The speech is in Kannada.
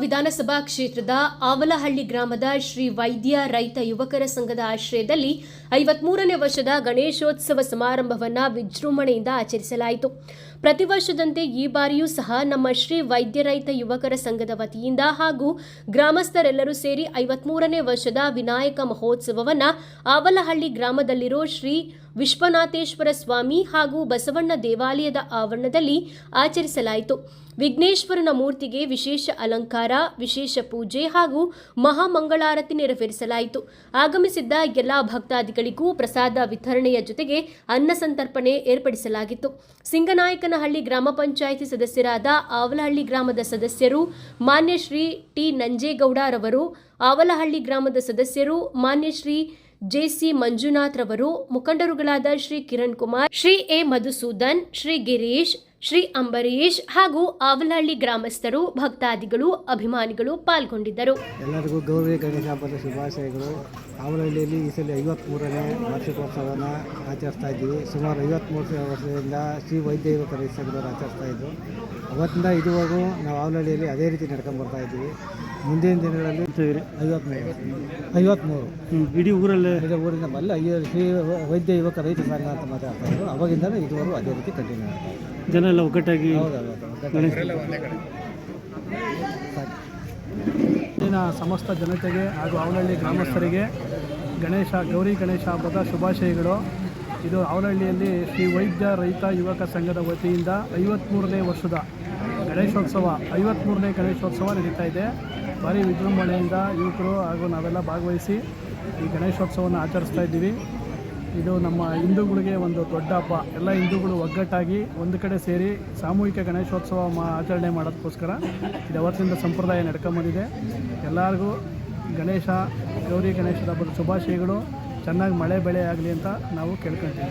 ವಿಧಾನಸಭಾ ಕ್ಷೇತ್ರದ ಆವಲಹಳ್ಳಿ ಗ್ರಾಮದ ಶ್ರೀ ವೈದ್ಯ ರೈತ ಯುವಕರ ಸಂಘದ ಆಶ್ರಯದಲ್ಲಿ ಐವತ್ಮೂರನೇ ವರ್ಷದ ಗಣೇಶೋತ್ಸವ ಸಮಾರಂಭವನ್ನು ವಿಜೃಂಭಣೆಯಿಂದ ಆಚರಿಸಲಾಯಿತು. ಪ್ರತಿ ವರ್ಷದಂತೆ ಈ ಬಾರಿಯೂ ಸಹ ನಮ್ಮ ಶ್ರೀ ವೈದ್ಯ ರೈತ ಯುವಕರ ಸಂಘದ ವತಿಯಿಂದ ಹಾಗೂ ಗ್ರಾಮಸ್ಥರೆಲ್ಲರೂ ಸೇರಿ ಐವತ್ಮೂರನೇ ವರ್ಷದ ವಿನಾಯಕ ಮಹೋತ್ಸವವನ್ನು ಆವಲಹಳ್ಳಿ ಗ್ರಾಮದಲ್ಲಿರೋ ಶ್ರೀ ವಿಶ್ವನಾಥೇಶ್ವರ ಸ್ವಾಮಿ ಹಾಗೂ ಬಸವಣ್ಣ ದೇವಾಲಯದ ಆವರಣದಲ್ಲಿ ಆಚರಿಸಲಾಯಿತು. ವಿಘ್ನೇಶ್ವರನ ಮೂರ್ತಿಗೆ ವಿಶೇಷ ಅಲಂಕಾರ, ವಿಶೇಷ ಪೂಜೆ ಹಾಗೂ ಮಹಾಮಂಗಳಾರತಿ ನೆರವೇರಿಸಲಾಯಿತು. ಆಗಮಿಸಿದ್ದ ಎಲ್ಲ ಭಕ್ತಾದಿಗಳಿಗೂ ಪ್ರಸಾದ ವಿತರಣೆಯ ಜೊತೆಗೆ ಅನ್ನ ಸಂತರ್ಪಣೆ ಏರ್ಪಡಿಸಲಾಗಿತ್ತು. ಸಿಂಗನಾಯಕನಹಳ್ಳಿ ಗ್ರಾಮ ಪಂಚಾಯಿತಿ ಸದಸ್ಯರಾದ ಆವಲಹಳ್ಳಿ ಗ್ರಾಮದ ಸದಸ್ಯರು, ಮಾನ್ಯ ಶ್ರೀ ಟಿ ನಂಜೇಗೌಡರವರು, ಆವಲಹಳ್ಳಿ ಗ್ರಾಮದ ಸದಸ್ಯರು, ಮಾನ್ಯ ಶ್ರೀ ಜೆಸಿ ಮಂಜುನಾಥ್ ರವರು ಮುಖಂಡರುಗಳಾದ ಶ್ರೀ ಕಿರಣ್ ಕುಮಾರ್, ಶ್ರೀ ಎ ಮಧುಸೂದನ್, ಶ್ರೀ ಗಿರೀಶ್, ಶ್ರೀ ಅಂಬರೀಶ್ ಹಾಗೂ ಆವಲಹಳ್ಳಿ ಗ್ರಾಮಸ್ಥರು, ಭಕ್ತಾದಿಗಳು, ಅಭಿಮಾನಿಗಳು ಪಾಲ್ಗೊಂಡಿದ್ದರು. ಎಲ್ಲರಿಗೂ ಗೌರಿ ಗಣೇಶ ಹಬ್ಬದ ಶುಭಾಶಯಗಳು. ಆವಲಹಳ್ಳಿಯಲ್ಲಿ ಈ ಸಲ ಐವತ್ತ್ಮೂರನೇ ವಾರ್ಷಿಕೋತ್ಸವನ ಆಚರಿಸ್ತಾ ಇದ್ದೀವಿ. ಸುಮಾರು ಐವತ್ತ್ಮೂರು ವರ್ಷದಿಂದ ಶ್ರೀ ವೈದ್ಯ ಯುವಕರ ಸಂಘದವರು ಆಚರಿಸ್ತಾ ಇದ್ದರು ಅವತ್ತಿಂದ ಇದುವರೆಗೂ ನಾವು ಆವಲಹಳ್ಳಿಯಲ್ಲಿ ಅದೇ ರೀತಿ ನಡ್ಕೊಂಬರ್ತಾ ಇದ್ದೀವಿ. ಮುಂದಿನ ದಿನಗಳಲ್ಲಿ ಐವತ್ತ್ಮೂರು ಐವತ್ತ್ಮೂರು ಇಡೀ ಊರಲ್ಲೇ? ಇದೇ ಊರಿಂದ ಬಲ್ಲ ಶ್ರೀ ವೈದ್ಯ ಯುವಕ ರೈತ ಸಂಘ ಅಂತ ಮಾತಾಡ್ತಾ ಇದ್ರು. ಅವಾಗಿಂದಲೂ ಇದುವರೆಗೂ ಅದೇ ರೀತಿ ಕಂಟಿನ್ಯೂ ಆಗ್ತಾ ಇದೆ. ಜನ ಎಲ್ಲ ಒಗ್ಗಟ್ಟಾಗಿ ಇಂದಿನ ಇಲ್ಲಿನ ಸಮಸ್ತ ಜನತೆಗೆ ಹಾಗೂ ಅವಲಹಳ್ಳಿ ಗ್ರಾಮಸ್ಥರಿಗೆ ಗಣೇಶ ಗೌರಿ ಗಣೇಶ ಹಬ್ಬದ ಶುಭಾಶಯಗಳು. ಇದು ಅವಲಹಳ್ಳಿಯಲ್ಲಿ ಶ್ರೀ ವೈದ್ಯ ರೈತ ಯುವಕ ಸಂಘದ ವತಿಯಿಂದ ಐವತ್ತ್ಮೂರನೇ ವರ್ಷದ ಗಣೇಶೋತ್ಸವ ಐವತ್ತ್ಮೂರನೇ ಗಣೇಶೋತ್ಸವ ನಡೀತಾ ಇದೆ. ಭಾರಿ ವಿಜೃಂಭಣೆಯಿಂದ ಯುವಕರು ಹಾಗೂ ನಾವೆಲ್ಲ ಭಾಗವಹಿಸಿ ಈ ಗಣೇಶೋತ್ಸವವನ್ನು ಆಚರಿಸ್ತಾ ಇದ್ದೀವಿ. ಇದು ನಮ್ಮ ಹಿಂದೂಗಳಿಗೆ ಒಂದು ದೊಡ್ಡ ಹಬ್ಬ. ಎಲ್ಲ ಹಿಂದೂಗಳು ಒಗ್ಗಟ್ಟಾಗಿ ಒಂದು ಕಡೆ ಸೇರಿ ಸಾಮೂಹಿಕ ಗಣೇಶೋತ್ಸವ ಮಾ, ಆಚರಣೆ ಮಾಡೋದಕ್ಕೋಸ್ಕರ ಇದು ಅವತ್ತಿಂದ ಸಂಪ್ರದಾಯ ನಡ್ಕೊಂಬಂದಿದೆ. ಎಲ್ಲರಿಗೂ ಗಣೇಶ, ಗೌರಿ ಗಣೇಶದ ಹಬ್ಬದ ಶುಭಾಶಯಗಳು. ಚೆನ್ನಾಗಿ ಮಳೆ ಬೆಳೆ ಆಗಲಿ ಅಂತ ನಾವು ಕೇಳ್ಕೊಳ್ತೀವಿ.